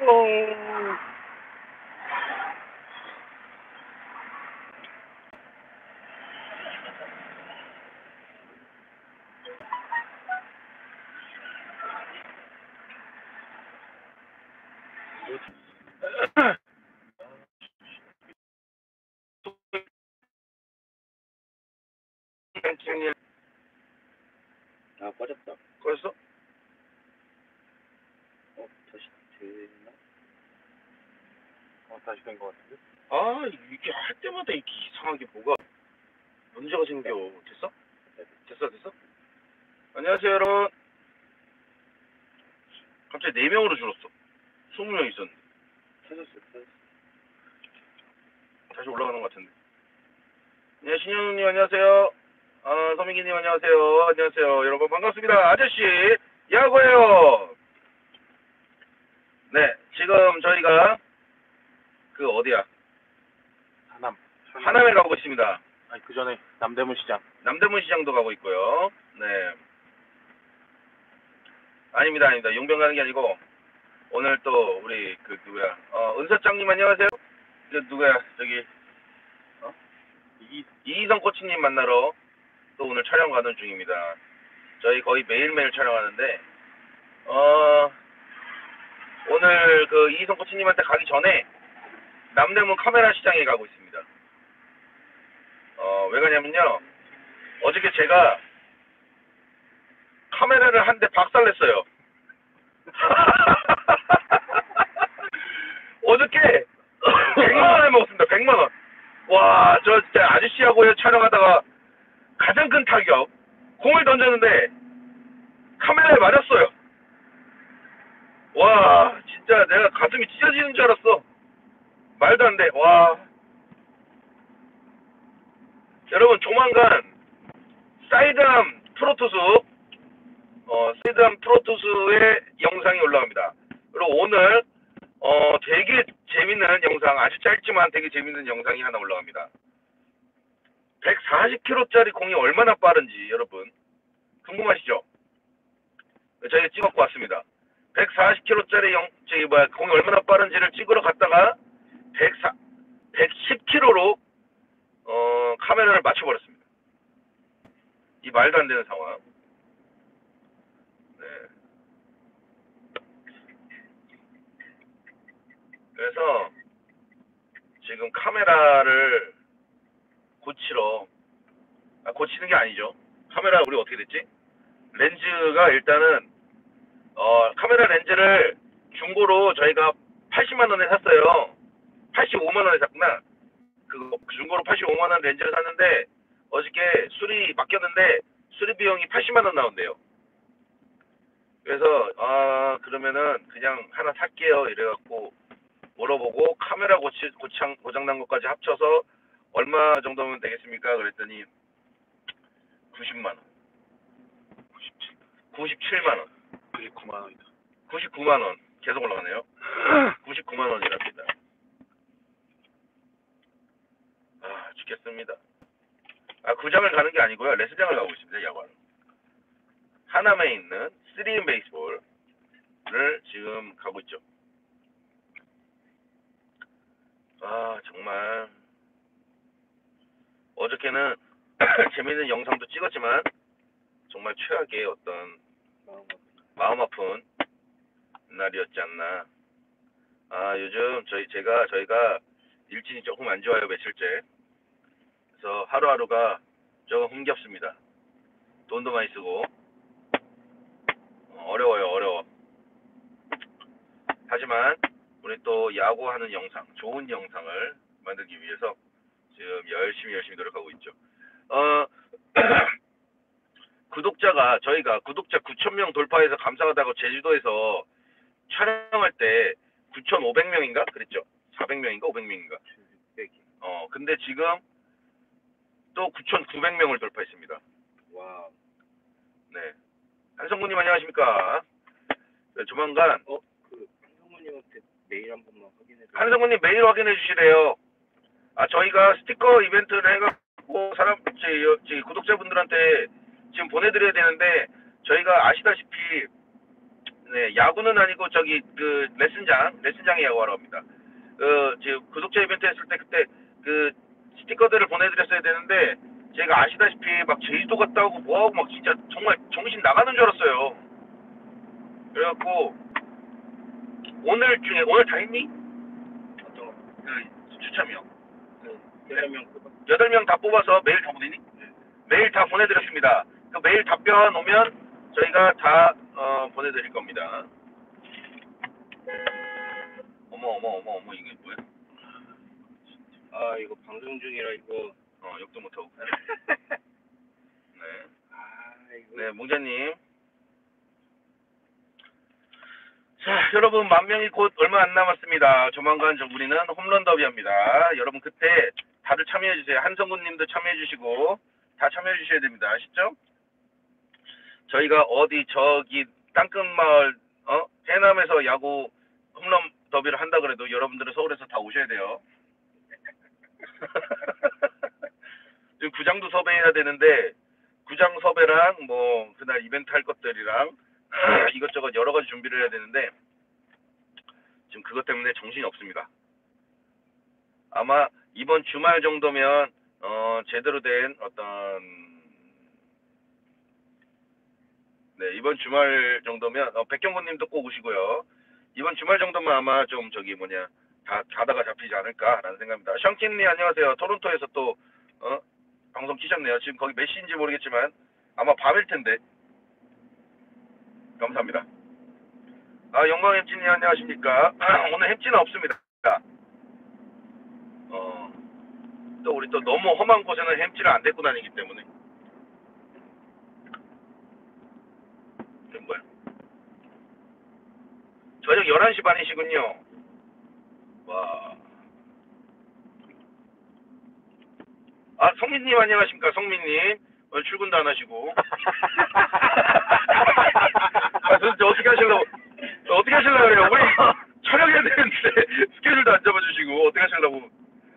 어... 아, 꺼졌다. 그랬어? 어, 다시 되나? 어, 다시 된 것 같은데? 아 이게 할 때마다 이렇게 이상하게 뭐가 문제가 생겨. 됐어? 됐어 됐어? 안녕하세요 여러분. 갑자기 4명으로 줄었어. 20명 있었는데. 터졌어, 터졌어. 다시 올라가는 것 같은데. 네 신현우님 안녕하세요. 아 서민기님 안녕하세요. 안녕하세요. 여러분 반갑습니다. 아저씨 야구예요. 네 지금 저희가 그 어디야 하남. 하남에 가고 있습니다 아니, 그 전에 남대문 시장. 남대문 시장도 가고 있고요. 네. 아닙니다, 아닙니다. 용병 가는 게 아니고 오늘 또 우리 그 누구야? 어, 은서장님 안녕하세요. 그 누구야? 저기 이, 이희성 코치님 만나러 또 오늘 촬영 가는 중입니다. 저희 거의 매일매일 촬영하는데 어 오늘 그 이희성 코치님한테 가기 전에 남대문 카메라 시장에 가고 있습니다. 어, 왜 가냐면요. 어저께 제가 카메라를 한 대 박살냈어요. 어저께 100만 원에 먹었습니다. 100만 원. 와, 저 아저씨하고 촬영하다가 가장 큰 타격. 공을 던졌는데 카메라에 맞았어요. 와, 진짜 내가 가슴이 찢어지는 줄 알았어. 말도 안 돼. 와. 여러분 조만간 사이드암 프로토스 어 사이드암 프로토스의 영상이 올라갑니다. 그리고 오늘 어 되게 재밌는 영상 아주 짧지만 되게 재밌는 영상이 하나 올라갑니다. 140km짜리 공이 얼마나 빠른지 여러분 궁금하시죠? 저희가 찍었고 왔습니다. 140km짜리 영, 저기 뭐야 공이 얼마나 빠른지를 찍으러 갔다가 104, 110km로 어, 카메라를 맞춰버렸습니다. 이 말도 안 되는 상황. 네. 그래서 지금 카메라를 고치러, 아, 고치는 게 아니죠. 카메라 우리 어떻게 됐지? 렌즈가 일단은, 어, 카메라 렌즈를 중고로 저희가 80만 원에 샀어요. 85만 원에 샀구나. 그 중고로 85만 원 렌즈를 샀는데 어저께 수리 맡겼는데 수리 비용이 80만 원 나온대요. 그래서 아 그러면은 그냥 하나 살게요 이래갖고 물어보고 카메라 고치 고장 고장 난 것까지 합쳐서 얼마 정도면 되겠습니까? 그랬더니 90만 원, 97, 97만 원, 99만 원이다. 99만 원 계속 올라가네요. 99만 원이랍니다. 아, 죽겠습니다. 아, 구장을 가는 게 아니고요. 레스장을 가고 있습니다, 야구하러. 하남에 있는 3인 베이스볼을 지금 가고 있죠. 아, 정말. 어저께는 재밌는 영상도 찍었지만, 정말 최악의 어떤 마음 아픈 날이었지 않나. 아, 요즘 저희, 제가, 저희가 일진이 조금 안 좋아요, 며칠째. 그래서 하루하루가 조금 흥겹습니다. 돈도 많이 쓰고, 어, 어려워요, 어려워. 하지만, 우리 또 야구하는 영상, 좋은 영상을 만들기 위해서 지금 열심히 열심히 노력하고 있죠. 어, 구독자가, 저희가 구독자 9,000명 돌파해서 감사하다고 제주도에서 촬영할 때 9,500명인가? 그랬죠. 400명인가? 500명인가? 어, 근데 지금 또 9,900명을 돌파했습니다. 와, 네. 한성구님 안녕하십니까? 네, 조만간 어, 그, 한성우님한테 메일 한 번만 확인해 줘. 한성구님 메일 확인해 주시래요. 아, 저희가 스티커 이벤트를 해갖고 사람, 제, 여- 제 구독자분들한테 지금 보내드려야 되는데 저희가 아시다시피 네, 야구는 아니고 저기 그 레슨장, 레슨장에 야구하러 갑니다. 그 지금 구독자 이벤트 했을 때 그때 그 스티커들을 보내드렸어야 되는데 제가 아시다시피 막 제주도 갔다 오고 뭐하고 막 진짜 정말 정신 나가는 줄 알았어요. 그래갖고 오늘 중에 오늘 다 했니? 어떤 거? 그 추첨이요. 그 여덟 명. 여덟 명 다 뽑아서 메일 다 보내니? 메일 다 보내드렸습니다. 그 메일 답변 오면 저희가 다 어, 보내드릴 겁니다. 어머 어머 어머 어머 이게 뭐야? 아 이거 방송 중이라 이거. 어 욕도 못하고. 네. 아 이거. 네, 몽자님. 자, 여러분, 만 명이 곧 얼마 안 남았습니다. 조만간 저 우리는 홈런 더비합니다. 여러분, 그때 다들 참여해주세요. 한성군 님도 참여해주시고, 다 참여해주셔야 됩니다. 아시죠? 저희가 어디, 저기, 땅끝마을, 어? 해남에서 야구 홈런 더비를 한다 그래도 여러분들은 서울에서 다 오셔야 돼요. 지금 구장도 섭외해야 되는데, 구장 섭외랑 뭐 그날 이벤트 할 것들이랑 이것저것 여러 가지 준비를 해야 되는데 지금 그것 때문에 정신이 없습니다. 아마 이번 주말 정도면 어 제대로 된 어떤 네 이번 주말 정도면 어, 백경곤님도 꼭 오시고요. 이번 주말 정도면 아마 좀 저기 뭐냐 다 가다가 잡히지 않을까라는 생각입니다. 션킴님 안녕하세요. 토론토에서 또 어, 방송 키셨네요. 지금 거기 몇 시인지 모르겠지만 아마 밤일 텐데. 감사합니다. 아, 영광 햄찌님 안녕하십니까? 오늘 햄찌는 없습니다. 어, 또 우리 또 너무 험한 곳에는 햄찌를 안 데리고 다니기 때문에. 이건 뭐야? 저녁 11시 반이시군요. 와. 아, 성민님 안녕하십니까? 성민님. 오늘 출근도 안 하시고. 아, 도대체 어떻게 하시려고, 어떻게 하시려고 그래요? 우리 촬영해야 되는데 스케줄도 안 잡아주시고, 어떻게 하시려고.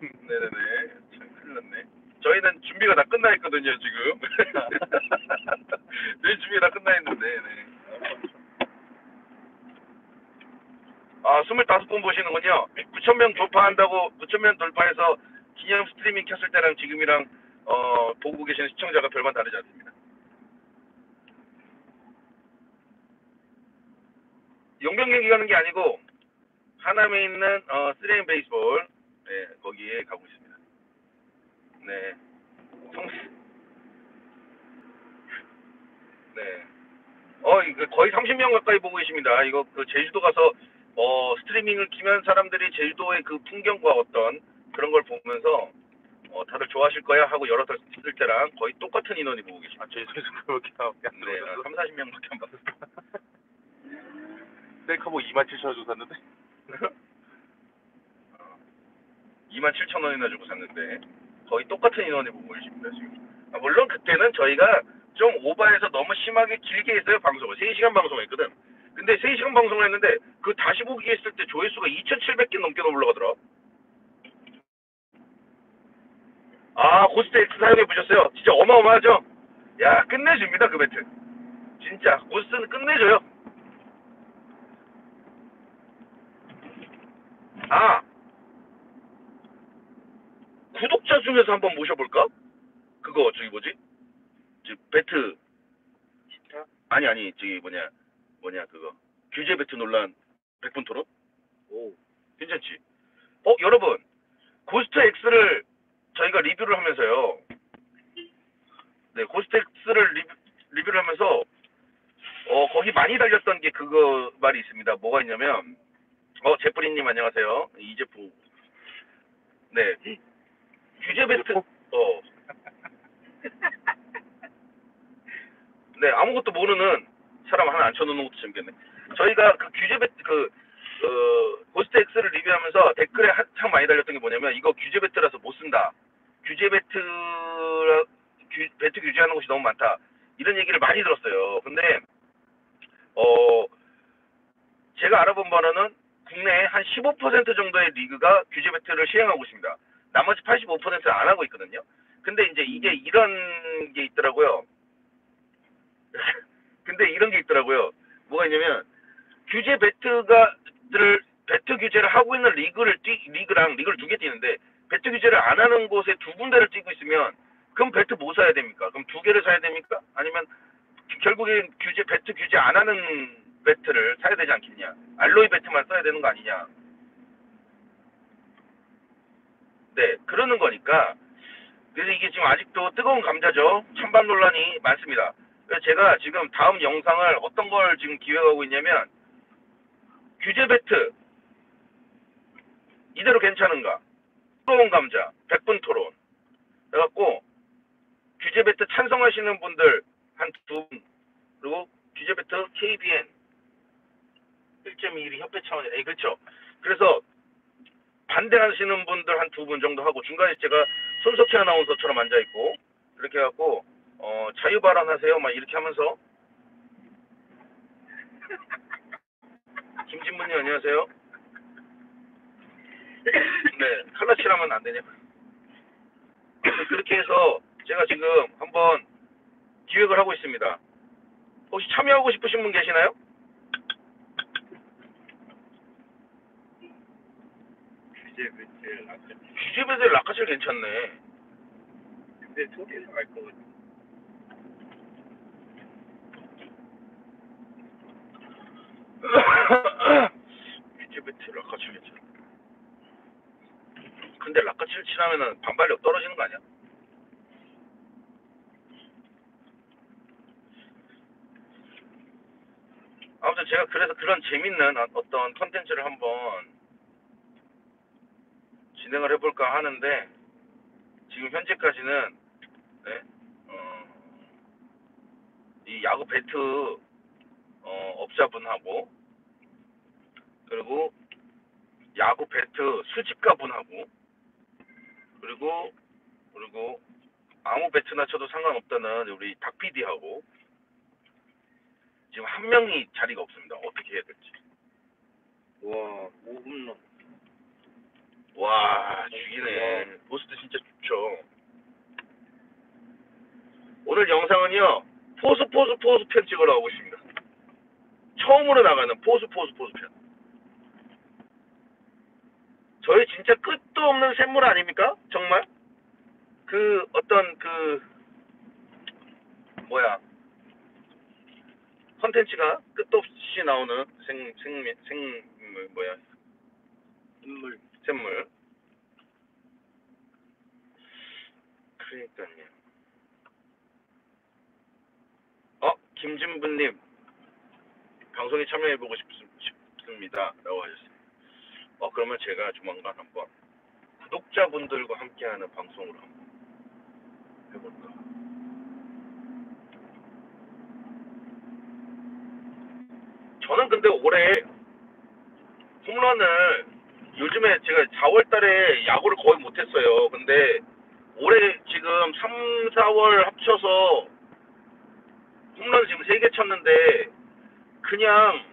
네네네. 참 큰일 났네. 저희는 준비가 다 끝나 있거든요, 지금. 저희 준비가 다 끝나 있는데, 네. 아, 25분 보시는군요. 9,000명 돌파한다고, 9,000명 돌파해서 기념 스트리밍 켰을 때랑 지금이랑, 어, 보고 계시는 시청자가 별반 다르지 않습니다. 용병경기 가는 게 아니고, 하남에 있는, 어, 쓰레인 베이스볼, 네, 거기에 가고 있습니다. 네. 성, 네. 어, 이거 거의 30명 가까이 보고 계십니다. 이거 그 제주도 가서 어, 스트리밍을 키면 사람들이 제주도의 그 풍경과 어떤 그런 걸 보면서 어, 다들 좋아하실 거야 하고 열었을 때랑 거의 똑같은 인원이 보고 계십니다. 아, 제주도에서 그렇게 안 네, 한 3, 40명밖에 안 봤어요. 셀카보 2만 7천 원 주고 샀는데 27,000원이나 주고 샀는데 거의 똑같은 인원이 보고 계십니다 지금. 아, 물론 그때는 저희가 좀 오바해서 너무 심하게 길게 했어요 방송을 3시간 방송했거든. 근데 3시간 방송을 했는데 그 다시 보기 했을 때 조회수가 2,700개 넘게 올라가더라. 아 고스트 X 사용해 보셨어요? 진짜 어마어마하죠? 야 끝내줍니다 그 배트. 진짜 고스트는 끝내줘요. 아 구독자 중에서 한번 모셔볼까? 그거 저기 뭐지? 저 배트? 아니 아니 저기 뭐냐 뭐냐 그거. 규제 배트 논란 100분 토론? 오. 괜찮지? 어 여러분 고스트 X를 저희가 리뷰를 하면서요. 네 고스트 X를 리뷰, 리뷰를 하면서 어 거기 많이 달렸던 게 그거 말이 있습니다. 뭐가 있냐면 어 제프리님 안녕하세요. 이 제품 네. 규제 배트 어. 네, 아무것도 모르는 사람 하나 앉혀놓는 것도 재밌겠네. 저희가 그 규제 배트, 그, 어, 고스트 X를 리뷰하면서 댓글에 한참 많이 달렸던 게 뭐냐면, 이거 규제 배트라서 못 쓴다. 규제 배트, 규, 배트 규제하는 곳이 너무 많다. 이런 얘기를 많이 들었어요. 근데, 어, 제가 알아본 바로는 국내에 한 15% 정도의 리그가 규제 배트를 시행하고 있습니다. 나머지 85%는 안 하고 있거든요. 근데 이제 이게 이런 게 있더라고요. 근데 이런 게 있더라고요. 뭐가 있냐면 규제 배트가들 배트 규제를 하고 있는 리그를 뛰 리그랑 리그를 두 개 뛰는데 배트 규제를 안 하는 곳에 두 군데를 뛰고 있으면 그럼 배트 뭐 사야 됩니까? 그럼 두 개를 사야 됩니까? 아니면 결국엔 규제 배트 규제 안 하는 배트를 사야 되지 않겠냐? 알로이 배트만 써야 되는 거 아니냐? 네, 그러는 거니까 그래서 이게 지금 아직도 뜨거운 감자죠. 찬반 논란이 많습니다. 그래서 제가 지금 다음 영상을 어떤 걸 지금 기획하고 있냐면 규제 배트 이대로 괜찮은가? 뜨거운 감자 100분 토론 해갖고 규제 배트 찬성하시는 분들 한 두 분 그리고 규제 배트 KBN 1.21 협회 차원에 에 그렇죠. 그래서 반대하시는 분들 한 두 분 정도 하고 중간에 제가 손석희 아나운서처럼 앉아 있고 이렇게 해갖고 어, 자유 발언하세요 막 이렇게 하면서 김진문님 안녕하세요. 네 칼라칠하면 안 되냐? 그렇게 해서 제가 지금 한번 기획을 하고 있습니다. 혹시 참여하고 싶으신 분 계시나요? 규제 배틀 아까 규제배들 라카칠 괜찮네. 근데 소리에서 알것 같아. 라카칠 괜찮아. 근데 라카칠 칠하면은 반발력 떨어지는 거 아니야? 아무튼 제가 그래서 그런 재밌는 어- 어떤 컨텐츠를 한번 진행을 해볼까 하는데 지금 현재까지는 네, 어, 이 야구 배트 어, 업자분하고 그리고 야구 배트 수집가분하고 그리고 그리고 아무 배트나 쳐도 상관없다는 우리 박 PD하고 지금 한 명이 자리가 없습니다. 어떻게 해야 될지. 와, 5홈런. 와 죽이네 보스도 진짜 좋죠 오늘 영상은요 포수 포수 포수 편 찍으러 가고 있습니다 처음으로 나가는 포수 포수 포수 편 저희 진짜 끝도 없는 샘물 아닙니까 정말 그 어떤 그 뭐야 컨텐츠가 끝도 없이 나오는 생 생생 뭐야 인물. 샘물. 그러니까요. 어, 김진부님 방송에 참여해보고 싶, 싶습니다. 라고 하셨어요. 어, 그러면 제가 조만간 한번 구독자분들과 함께하는 방송으로 한번 해볼까. 저는 근데 올해 홈런을 요즘에 제가 4월 달에 야구를 거의 못했어요. 근데 올해 지금 3, 4월 합쳐서 홈런 지금 3개 쳤는데 그냥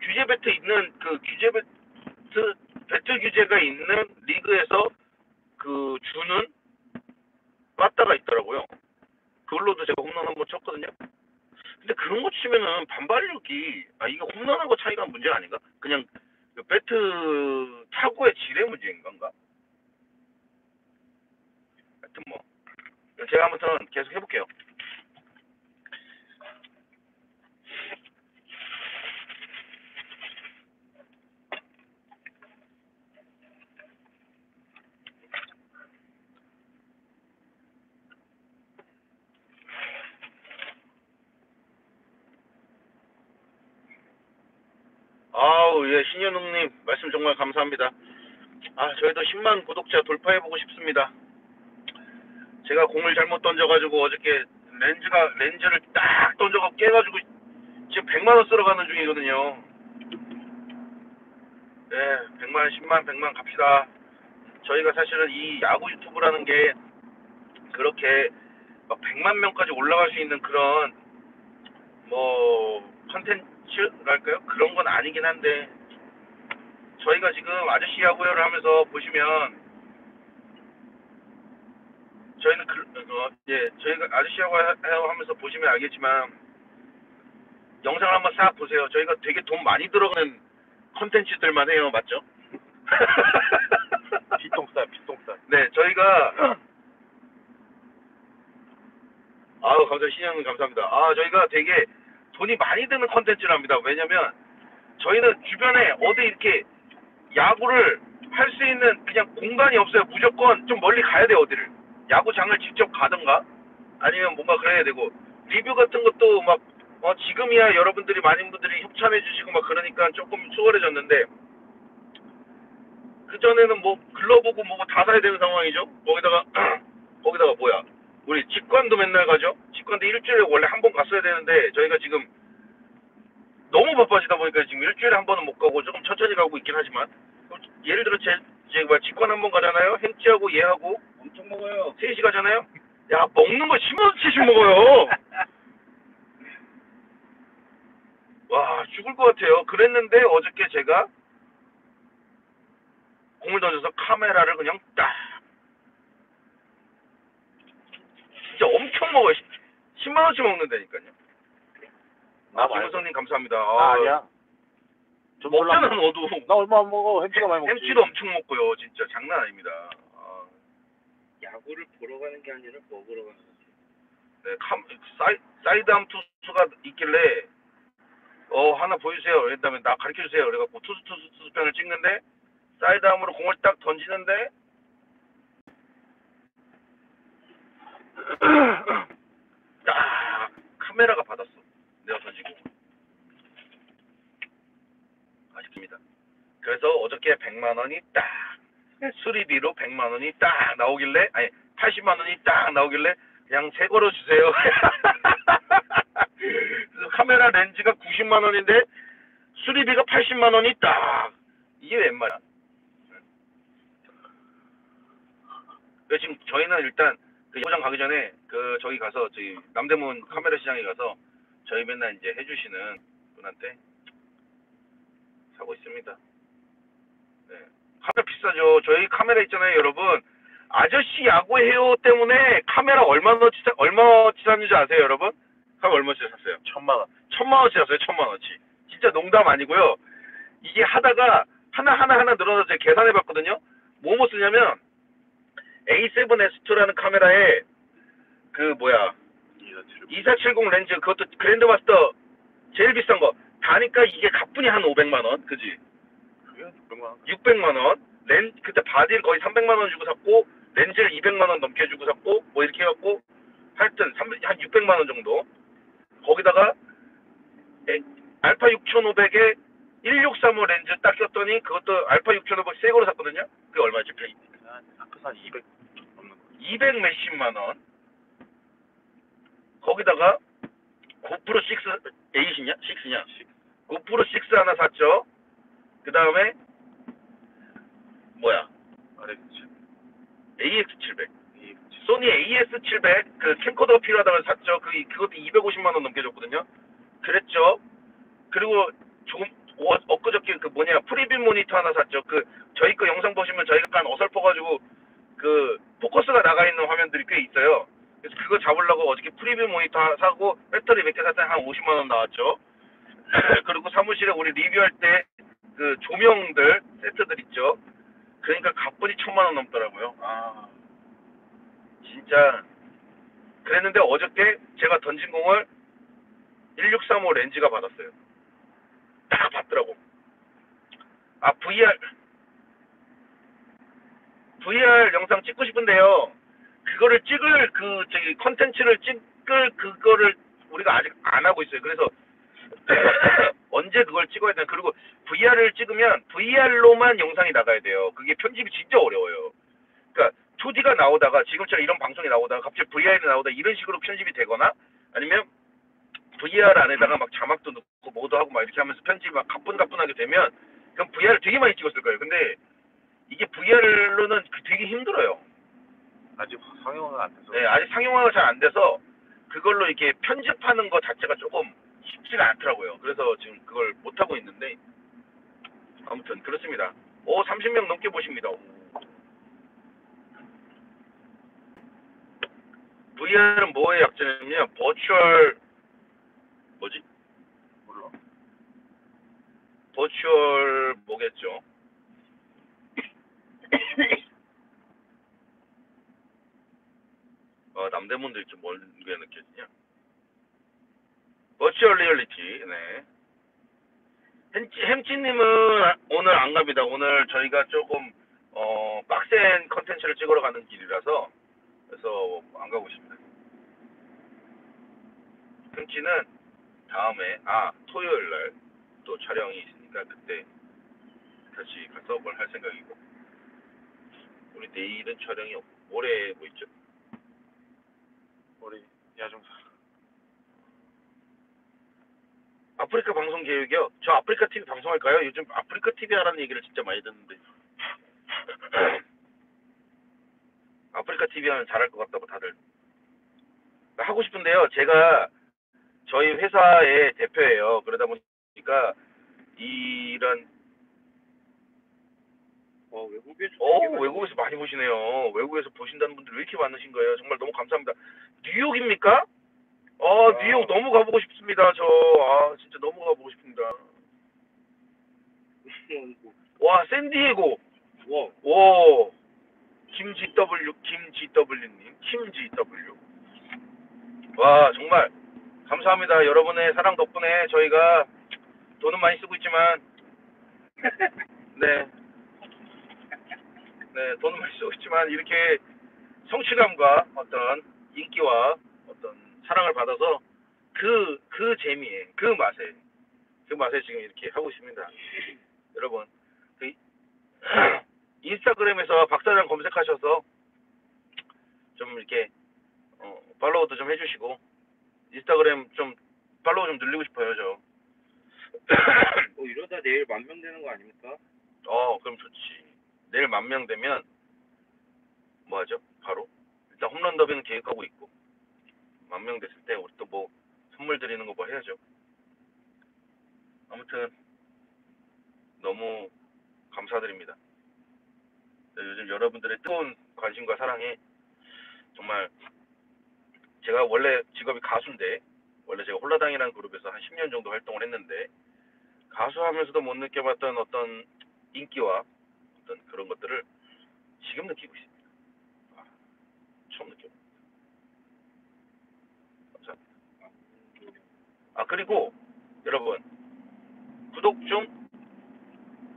규제 배트 있는 그 규제 배트 배트 규제가 있는 리그에서 그 주는 빠따가 있더라고요. 그걸로도 제가 홈런 한 번 쳤거든요. 근데 그런 거 치면은 반발력이 아 이게 홈런하고 차이가 문제가 아닌가? 그냥 그 배트 타구의 질의 문제인 건가? 하여튼 뭐 제가 아무튼 계속 해볼게요. 아우 예 신현웅님 말씀 정말 감사합니다. 아 저희도 10만 구독자 돌파해보고 싶습니다. 제가 공을 잘못 던져가지고 어저께 렌즈가 렌즈를 딱 던져가 깨가지고 지금 100만 원 쓰러 가는 중이거든요. 네 100만 10만 100만 갑시다. 저희가 사실은 이 야구 유튜브라는 게 그렇게 막 100만 명까지 올라갈 수 있는 그런 뭐 컨텐츠 랄까요? 그런 건 아니긴 한데 저희가 지금 아저씨 야구회를 하면서 보시면 저희는 그, 어, 예, 저희가 아저씨 야구 하면서 보시면 알겠지만 영상을 한번 싹 보세요. 저희가 되게 돈 많이 들어가는 컨텐츠들만 해요. 맞죠? 피똥싸, 피똥싸. 네, 저희가 아우 감사 신영님 감사합니다. 아 저희가 되게 돈이 많이 드는 컨텐츠를 합니다. 왜냐면 저희는 주변에 어디 이렇게 야구를 할 수 있는 그냥 공간이 없어요. 무조건 좀 멀리 가야 돼요 어디를. 야구장을 직접 가든가 아니면 뭔가 그래야 되고 리뷰 같은 것도 막 어, 지금이야 여러분들이 많은 분들이 협찬해 주시고 막 그러니까 조금 수월해졌는데 그 전에는 뭐 글러브고 뭐고 다 사야 되는 상황이죠. 거기다가 거기다가 뭐야? 우리 직관도 맨날 가죠. 직관도 일주일에 원래 한 번 갔어야 되는데 저희가 지금 너무 바빠지다 보니까 지금 일주일에 한 번은 못 가고 조금 천천히 가고 있긴 하지만 예를 들어 제, 제 뭐야 직관 한 번 가잖아요. 행치하고 얘하고 엄청 먹어요. 셋이 가잖아요. 야 먹는 거 10만원치씩 먹어요. 와 죽을 것 같아요. 그랬는데 어저께 제가 공을 던져서 카메라를 그냥 딱 진짜 엄청 먹어요. 10만 원씩 먹는다니까요. 아, 나 많이 김우성님 감사합니다. 아, 아니야. 좀 먹잖아 놀라. 너도. 나 얼마 안 먹어. 햄치가 많이 먹지. 햄치도 엄청 먹고요. 진짜 장난 아닙니다. 아, 야구를 보러 가는 게 아니라 먹으러 가는 거지. 네, 캄, 사이, 사이드암 투수가 있길래 어 하나 보여주세요. 그다음에 나 가르쳐 주세요. 그래갖고 투수 투수 투수편을 찍는데 사이드암으로 공을 딱 던지는데 딱 카메라가 받았어. 내가 던지고 아쉽습니다. 그래서 어저께 100만 원이 딱 수리비로 100만 원이 딱 나오길래 아니 80만 원이 딱 나오길래 그냥 새 거로 주세요. 카메라 렌즈가 90만 원인데 수리비가 80만 원이 딱 이게 웬 말이야? 그래서 지금 저희는 일단 그 야구장 가기 전에 그 저기 가서 저희 남대문 카메라 시장에 가서 저희 맨날 이제 해주시는 분한테 사고 있습니다. 네. 카메라 비싸죠. 저희 카메라 있잖아요, 여러분. 아저씨 야구해요 때문에 카메라 얼마나 치 얼마치 샀는지 아세요, 여러분? 카메라 얼마치 샀어요? 천만 원. 천만 원치 샀어요, 천만 원치. 진짜 농담 아니고요. 이게 하다가 하나 하나 하나 늘어나서 제가 계산해 봤거든요. 뭐 뭐 쓰냐면 A7S2라는 카메라에 그 뭐야 2470 렌즈 그것도 그랜드마스터 제일 비싼 거 다니까 이게 가뿐히 한 500만 원, 그지? 그게 600만 원. 600만 원, 렌 그때 바디를 거의 300만 원 주고 샀고 렌즈를 200만 원 넘게 주고 샀고 뭐 이렇게 해갖고 하여튼 300, 한 600만 원 정도 거기다가 에, 알파 6500에 1635 렌즈 딱 꼈더니 그것도 알파 6500 새 거로 샀거든요. 그게 얼마지? 한 학교에서 한200 넘는 거. 200 몇십만 원. 거기다가 고프로 6 8이냐? 6냐? 고프로 6 하나 샀죠. 그 다음에 뭐야? 알겠지. AX700. 이 소니 AS700 그 캠코더가 필요하다고 샀죠. 그 그것도 250만 원 넘게 줬거든요. 그랬죠. 그리고 조금 어, 엊그저께 그 뭐냐 프리뷰 모니터 하나 샀죠. 그 저희 거 영상 보시면 저희가 약간 어설퍼가지고 그 포커스가 나가 있는 화면들이 꽤 있어요. 그래서 그거 잡으려고 어저께 프리뷰 모니터 사고 배터리 몇개 샀더니 한 50만 원 나왔죠. 그리고 사무실에 우리 리뷰할 때 그 조명들 세트들 있죠. 그러니까 가뿐히 천만 원 넘더라고요. 아 진짜 그랬는데 어저께 제가 던진 공을 1635 렌즈가 받았어요. 딱 받더라고. 아 VR VR 영상 찍고 싶은데요. 그거를 찍을 그 저기 컨텐츠를 찍을 그거를 우리가 아직 안 하고 있어요. 그래서 언제 그걸 찍어야 되나 그리고 VR을 찍으면 VR로만 영상이 나가야 돼요. 그게 편집이 진짜 어려워요. 그러니까 2D가 나오다가 지금처럼 이런 방송이 나오다가 갑자기 VR이 나오다 이런 식으로 편집이 되거나 아니면 VR 안에다가 막 자막도 넣고 뭐도 하고 막 이렇게 하면서 편집이 막 가뿐가뿐하게 되면 그럼 VR을 되게 많이 찍었을 거예요. 근데 이게 VR로는 되게 힘들어요. 아직 상용화가 안 돼서. 네, 아직 상용화가 잘 안 돼서 그걸로 이렇게 편집하는 것 자체가 조금 쉽지가 않더라고요. 그래서 지금 그걸 못 하고 있는데 아무튼 그렇습니다. 오 30명 넘게 보십니다. 오. VR은 뭐의 약자냐면요. 버추얼 뭐지? 버추얼 뭐겠죠? 어, 남대문들이 좀 멀게 느껴지냐? 버추얼 리얼리티, 네. 햄찌, 햄찌님은 오늘 안 갑니다. 오늘 저희가 조금, 어, 빡센 컨텐츠를 찍으러 가는 길이라서, 그래서 안 가고 있습니다. 햄찌는 다음에, 아, 토요일 날 또 촬영이 있으니까 그때 다시 가서 뭘 할 생각이고, 우리 내일은 촬영이 없고, 모레 뭐 있죠? 우리 야중사. 아프리카 방송 계획이요? 저 아프리카 TV 방송할까요? 요즘 아프리카 TV 하라는 얘기를 진짜 많이 듣는데. 아프리카 TV 하면 잘할 것 같다고 다들. 하고 싶은데요. 제가 저희 회사의 대표예요. 그러다 보니까 이런 어, 외국에서 많이 보시네요. 외국에서 보신다는 분들 왜 이렇게 많으신 거예요? 정말 너무 감사합니다. 뉴욕입니까? 어 아. 뉴욕 너무 가보고 싶습니다. 저 아 진짜 너무 가보고 싶습니다. 뭐, 와 샌디에고 와, 오 김GW 김GW님 김GW 와 정말 감사합니다. 여러분의 사랑 덕분에 저희가 돈은 많이 쓰고 있지만 네. 네, 돈은 많이 쓰고 있지만 이렇게 성취감과 어떤 인기와 어떤 사랑을 받아서 그, 그 재미에, 그 맛에, 그 맛에 지금 이렇게 하고 있습니다. 여러분, 그 인스타그램에서 박사장 검색하셔서 좀 이렇게 어, 팔로우도 좀 해주시고 인스타그램 좀 팔로우 좀 늘리고 싶어요, 저. 어, 이러다 내일 만명 되는 거 아닙니까? 어, 그럼 좋지. 내일 만 명 되면 뭐 하죠? 바로 일단 홈런 더비는 계획하고 있고 만 명 됐을 때 우리 또 뭐 선물 드리는 거 뭐 해야죠. 아무튼 너무 감사드립니다. 네, 요즘 여러분들의 뜨거운 관심과 사랑에 정말 제가 원래 직업이 가수인데 원래 제가 홀라당이라는 그룹에서 한 10년 정도 활동을 했는데 가수하면서도 못 느껴봤던 어떤 인기와 어떤 그런 것들을 지금 느끼고 있습니다. 아, 처음 느껴. 감사합니다. 아 그리고 여러분 구독 좀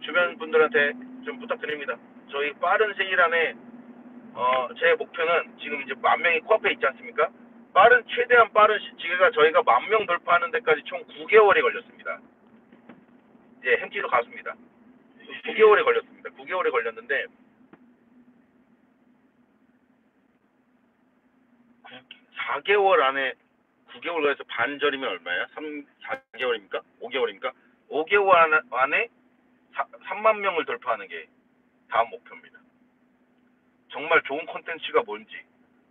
주변 분들한테 좀 부탁드립니다. 저희 빠른 세일 안에 어, 제 목표는 지금 이제 만 명이 코앞에 있지 않습니까? 빠른 최대한 빠른 시기가 저희가 만 명 돌파하는 데까지 총 9개월이 걸렸습니다. 예, 햄찌도 가수입니다. 9개월에 걸렸습니다. 9개월에 걸렸는데 4개월 안에 9개월 걸려서 반절이면 얼마야? 3, 4개월입니까? 5개월입니까? 5개월 안- 안에 3만 명을 돌파하는 게 다음 목표입니다. 정말 좋은 콘텐츠가 뭔지,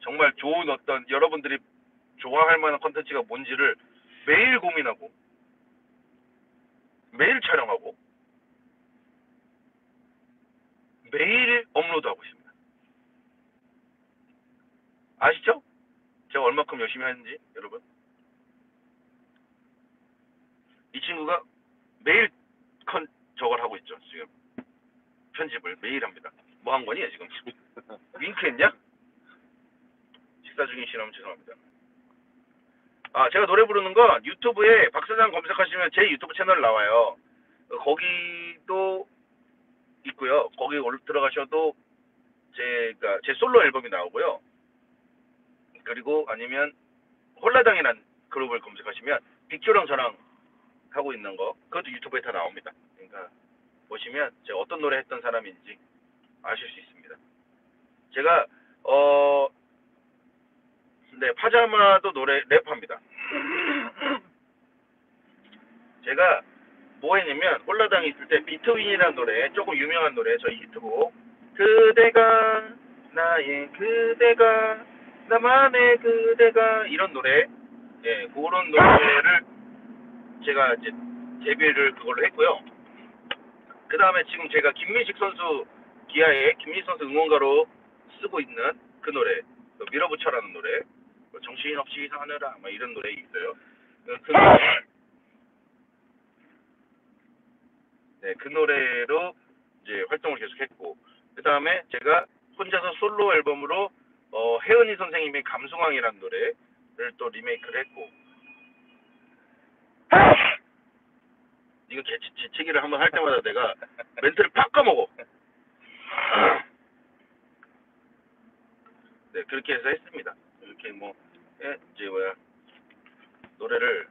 정말 좋은 어떤 여러분들이 좋아할 만한 콘텐츠가 뭔지를 매일 고민하고 매일 촬영하고 매일 업로드하고 있습니다. 아시죠? 제가 얼마큼 열심히 하는지 여러분. 이 친구가 매일 컨 저걸 하고 있죠. 지금 편집을 매일 합니다. 뭐 한 거니 지금? 윙크했냐? 식사 중이시라면 죄송합니다. 아 제가 노래 부르는 거 유튜브에 박사장 검색하시면 제 유튜브 채널 나와요. 어, 거기도 있고요. 거기 올 들어가셔도 제가 제 솔로 앨범이 나오고요. 그리고 아니면 홀라당이라는 그룹을 검색하시면 빅조랑 저랑 하고 있는 거 그것도 유튜브에 다 나옵니다. 그러니까 보시면 제가 어떤 노래 했던 사람인지 아실 수 있습니다. 제가 어 네, 파자마도 노래 랩합니다. 제가 뭐 했냐면 홀라당 있을 때 비트윈이라는 노래 조금 유명한 노래 저희 히트곡. 그대가 나의 그대가 나만의 그대가 이런 노래. 예 그런 노래를 제가 이제 데뷔를 그걸로 했고요. 그 다음에 지금 제가 김민식 선수 기아의 김민식 선수 응원가로 쓰고 있는 그 노래 그 밀어붙여라는 노래 뭐 정신없이 사느라 막 이런 노래 있어요. 그, 그 노래 네, 그 노래로 이제 활동을 계속했고 그 다음에 제가 혼자서 솔로 앨범으로 어, 혜은이 선생님의 감성왕이라는 노래를 또 리메이크를 했고. 이거 재, 재채기를 한번 할 때마다 내가 멘트를 팍 까먹어. 네 그렇게 해서 했습니다. 이렇게 뭐 예, 이제 뭐야 노래를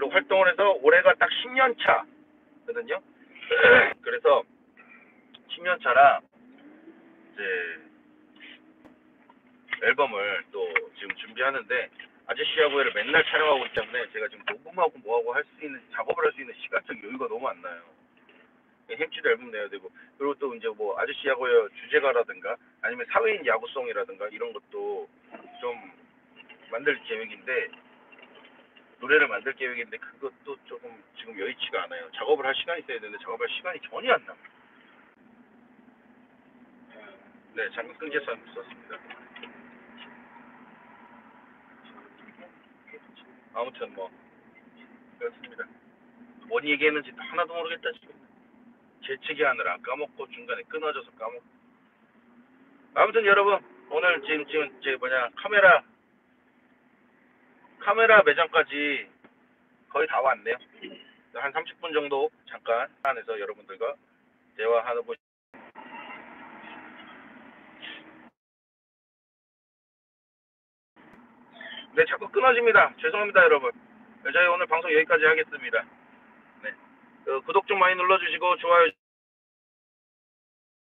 그리고 활동을 해서 올해가 딱 10년 차거든요. 그래서 10년 차라 이제 앨범을 또 지금 준비하는데 아저씨하고를 맨날 촬영하고 있기 때문에 제가 지금 녹음하고 뭐하고 할 수 있는 작업을 할 수 있는 시간적 여유가 너무 안 나요. 햄치도 앨범 내야 되고 그리고 또 이제 뭐 아저씨하고요 주제가라든가 아니면 사회인 야구송이라든가 이런 것도 좀 만들 계획인데 노래를 만들 계획인데 그것도 조금 지금 여의치가 않아요. 작업을 할 시간이 있어야 되는데 작업할 시간이 전혀 안 나. 네, 잠깐 끊겨서 썼습니다. 아무튼 뭐 그렇습니다. 뭔 얘기했는지 하나도 모르겠다 지금. 재채기 하느라 까먹고 중간에 끊어져서 까먹고. 아무튼 여러분 오늘 지금 지금 제 뭐냐 카메라 카메라 매장까지 거의 다 왔네요. 한 30분 정도 잠깐 안에서 여러분들과 대화하는 보. 네, 자꾸 끊어집니다. 죄송합니다, 여러분. 네, 저희 오늘 방송 여기까지 하겠습니다. 네, 그 구독 좀 많이 눌러주시고 좋아요.